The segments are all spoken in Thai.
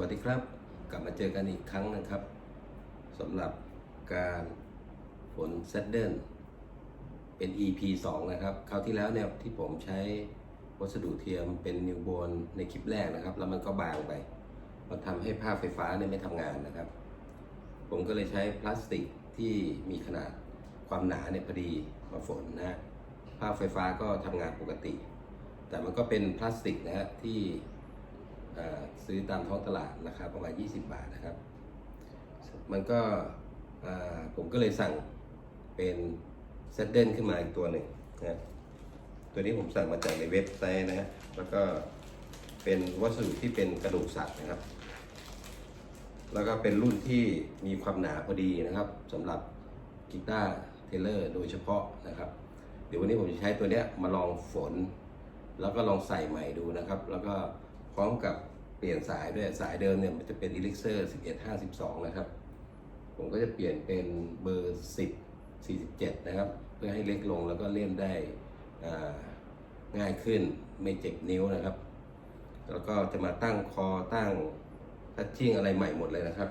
วัสดีครับ กลับมาเจอกันอีกครั้งนะครับสำหรับการฝนเซตเดิลเป็น EP 2 นะครับ คราวที่แล้วเนี่ยที่ผมใช้วัสดุเทียมเป็นนิวโบนในคลิปแรกนะครับ แล้วมันก็บางไป มันทำให้ภาพไฟฟ้าเนี่ยไม่ทำงานนะครับ ผมก็เลยใช้พลาสติกที่มีขนาดความหนาเนี่ยพอดีมาฝนนะภาพไฟฟ้าก็ทำงานปกติ แต่มันก็เป็นพลาสติกนะฮะที่ ซื้อตามท้องตลาดราคาประมาณ 20 บาทนะครับ มันก็ผมก็เลยสั่งเป็นเซตเดิลขึ้นมาอีกตัวหนึ่งนะตัวนี้ผมสั่งมาจากในเว็บไซต์นะฮะแล้วก็เป็นวัสดุที่เป็นกระดูกสัตว์นะครับ แล้วก็เป็นรุ่นที่มีความหนาพอดีนะครับสำหรับกีตาร์เทเลอร์โดยเฉพาะนะครับ เดี๋ยววันนี้ผมจะใช้ตัวเนี้ยมาลองฝน แล้วก็ลองใส่ใหม่ดูนะครับ แล้วก็ พร้อมกับเปลี่ยนสายด้วยสายเดิมเนี่ยมันจะเป็น Elixir 1152 นะครับ ผมก็จะเปลี่ยนเป็นเบอร์ 10 47 นะครับ เพื่อให้เล็กลงแล้วก็เล่นได้ง่ายขึ้นไม่เจ็บนิ้วนะครับ แล้วก็จะมาตั้งคอตั้งทัชชิ่งอะไรใหม่หมดเลยนะครับ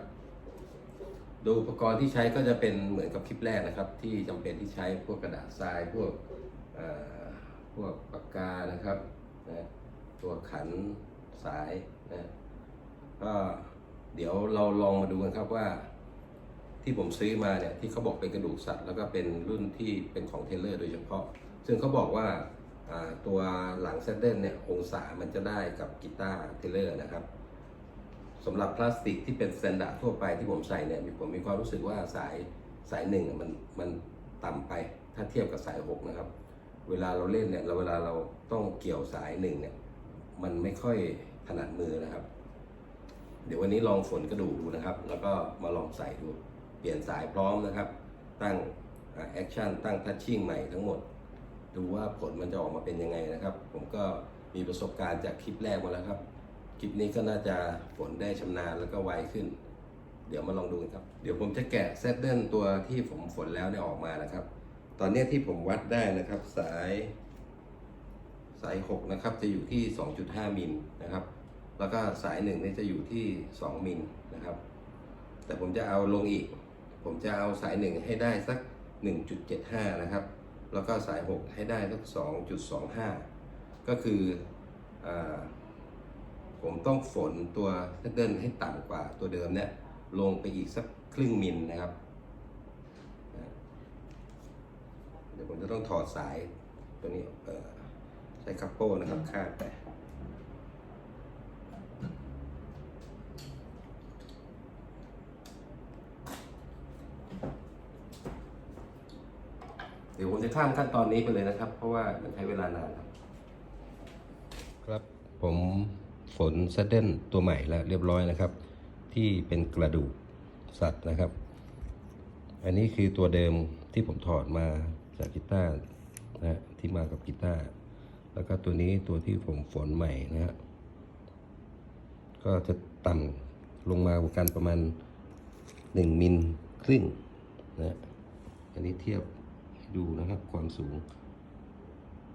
ดูอุปกรณ์ที่ใช้ก็จะเป็นเหมือนกับคลิปแรกนะครับ ที่จำเป็นที่ใช้พวกกระดาษทรายพวกพวกปากกานะครับนะตัวขัน สายนะก็เดี๋ยวเราลองมาดูกันครับว่า ที่ผมซื้อมาเนี่ยที่เขาบอกเป็นกระดูกสัตว์ แล้วก็เป็นรุ่นที่เป็นของเทเลอร์โดยเฉพาะ ซึ่งเขาบอกว่าตัวหลังเซตเดิลเนี่ยองศามันจะได้กับกีตาร์เทเลอร์นะครับสำหรับพลาสติกที่เป็นสแตนดาร์ดทั่วไปที่ผมใส่เนี่ยผมมีความรู้สึกว่าสายสายหนึ่งมันมันต่ำไปถ้าเทียบกับสายหกนะครับ เวลาเราเล่นเนี่ยเราเวลาเราต้องเกี่ยวสายหนึ่งเนี่ยมันไม่ค่อย ถนัดมือนะครับ เดี๋ยววันนี้ลองฝนกระดูกดูนะครับ แล้วก็มาลองใส่ดู เปลี่ยนสายพร้อมนะครับ ตั้งแอคชั่นตั้งทัชชิ่งใหม่ทั้งหมด ดูว่าผลมันจะออกมาเป็นยังไงนะครับ ผมก็มีประสบการณ์จากคลิปแรกมาแล้วครับ คลิปนี้ก็น่าจะฝนได้ชำนาญแล้วก็ไวขึ้น เดี๋ยวมาลองดูกันครับ เดี๋ยวผมจะแกะเซตเดิลตัวที่ผมฝนแล้วเนี่ยออกมานะครับ ตอนนี้ที่ผมวัดได้นะครับสาย สาย 6 นะครับจะอยู่ที่ 2.5 มิลนะครับ แล้วก็สาย1นี่จะอยู่ที่ 2 มิลนะครับ แต่ผมจะเอาลงอีก ผมจะเอาสาย 1 ให้ได้สัก 1.75 นะครับ แล้วก็สาย 6 ให้ได้สัก 2.25 ก็คืออผมต้องฝนตัวเซตเดิลให้ต่ำกว่าตัวเดิมเนี่ยลงไปอีกสักครึ่งมิลนะครับ เดี๋ยวผมจะต้องถอดสายตัวนี้เอ่อ ใช้คัพโป้นะครับคาดไปเดี๋ยวผมจะข้ามขั้นตอนนี้ไปเลยนะครับ เพราะว่ามันใช้เวลานานครับ ครับผมฝนเซดเดิลตัวใหม่แล้วเรียบร้อยนะครับ ที่เป็นกระดูกสัตว์นะครับ อันนี้คือตัวเดิมที่ผมถอดมาจากกีตาร์นะที่มากับกีตาร์ แล้วก็ตัวนี้ตัวที่ผมฝนใหม่นะฮะก็จะต่ำลงมากว่ากันประมาณ 1 มิลครึ่งนะฮะอันนี้เทียบให้ดูนะครับความสูง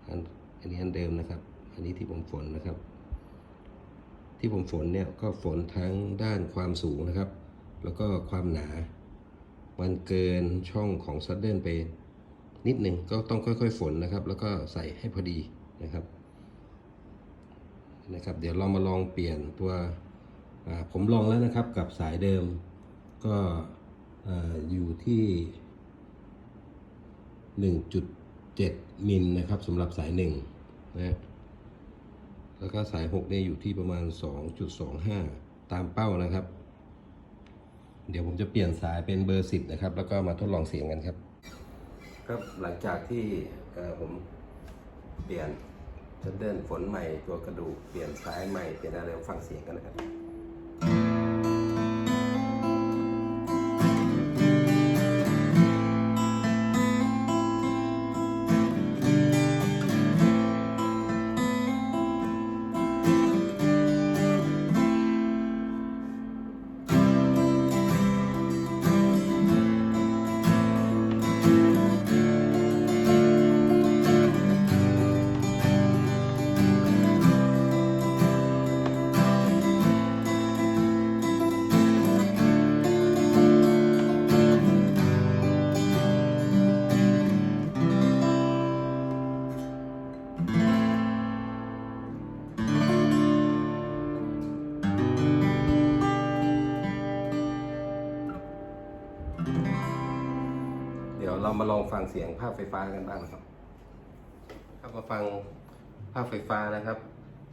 อันอันนี้อันเดิมนะครับ อันนี้ที่ผมฝนนะครับ ที่ผมฝนเนี่ยก็ฝนทั้งด้านความสูงนะครับ แล้วก็ความหนา มันเกินช่องของซัดเดิลไปนิดหนึ่งก็ต้องค่อยๆ ฝนนะครับ แล้วก็ใส่ให้พอดี นะครับนะครับ เดี๋ยวเรามาลองเปลี่ยนตัวผมลองแล้วนะครับกับสายเดิมก็อ่าอยู่ที่ 1.7 มิลนะครับสำหรับสาย1นะฮะแล้วก็สาย 6 เนี่ยอยู่ที่ประมาณ 2.25 ตามเป้านะครับ เดี๋ยวผมจะเปลี่ยนสายเป็นเบอร์ 10 นะครับ แล้วก็มาทดลองเสียงกันครับ ครับหลังจากที่ผมเปลี่ยน จะเดินฝนใหม่ตัวกระดูกเปลี่ยนสายใหม่เปลี่ยนอะไรฟังเสียงกันนะครับ เรามาลองฟังเสียงภาพไฟฟ้ากันบ้างนะครับครับมาฟังภาพไฟฟ้านะครับ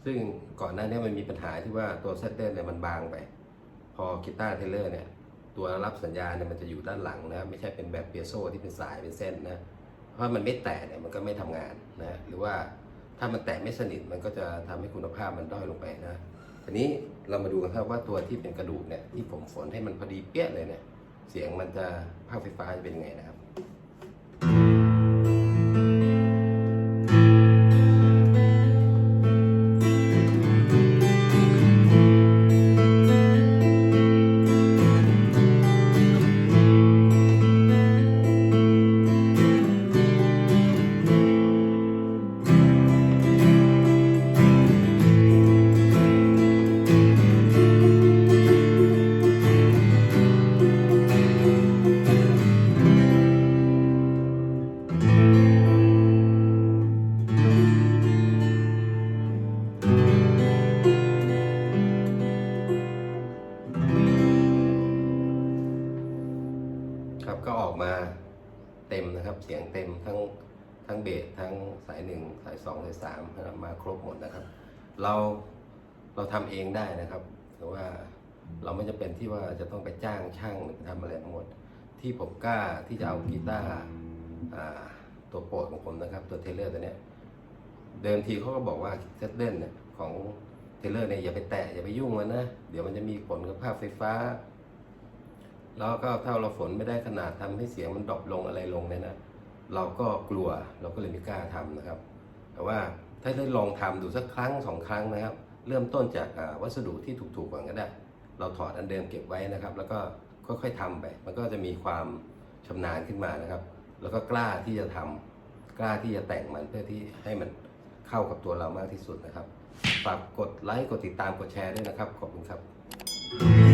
ซึ่งก่อนหน้านี้มันมีปัญหาที่ว่าตัวเซตเตอร์เนี่ยมันบางไป พอกีตาร์เทเลอร์เนี่ย ตัวรับสัญญาณเนี่ยมันจะอยู่ด้านหลังนะไม่ใช่เป็นแบบเปียโซที่เป็นสายเป็นเส้นนะเพราะมันไม่แตะเนี่ยมันก็ไม่ทำงานนะหรือว่าถ้ามันแตะไม่สนิทมันก็จะทำให้คุณภาพมันด้อยลงไปนะทีนี้เรามาดูกันครับว่าตัวที่เป็นกระดูกเนี่ยที่ผมฝนให้มันพอดีเปี้ยเลยเนี่ยเสียงมันจะภาพไฟฟ้าจะเป็นยังไงนะครับ เต็มนะครับ เสียงเต็มทั้งทั้งเบสทั้งสายหนึ่งสายสองสายสามมาครบหมดนะครับ เราเราทำเองได้นะครับแต่ว่าเราไม่จำเป็นที่ว่าจะต้องไปจ้างช่างหรือทำอะไรทั้งหมด ที่ผมกล้าที่จะเอากีตาร์ตัวโปรดของผมนะครับ ตัวเทเลอร์ตัวเนี้ยเดิมทีเขาก็บอกว่าเซตเด่นเนี่ยของเทเลอร์เนี่ยอย่าไปแตะอย่าไปยุ่งมันนะ เดี๋ยวมันจะมีผลกับภาพไฟฟ้า แล้วก็ถ้าเราฝนไม่ได้ขนาดทำให้เสียงมันดรอปลงอะไรลงเนี่ยนะเราก็กลัวเราก็เลยไม่กล้าทำนะครับ แต่ว่าถ้าได้ลองทำดูสักครั้งสองครั้งนะครับ เริ่มต้นจากวัสดุที่ถูกๆก่อนก็ได้ เราถอดอันเดิมเก็บไว้นะครับ แล้วก็ค่อยๆทำไป มันก็จะมีความชำนาญขึ้นมานะครับ แล้วก็กล้าที่จะทำกล้าที่จะแต่งมันเพื่อที่ให้มันเข้ากับตัวเรามากที่สุดนะครับ ฝากกดไลค์กดติดตามกดแชร์ด้วยนะครับ ขอบคุณครับ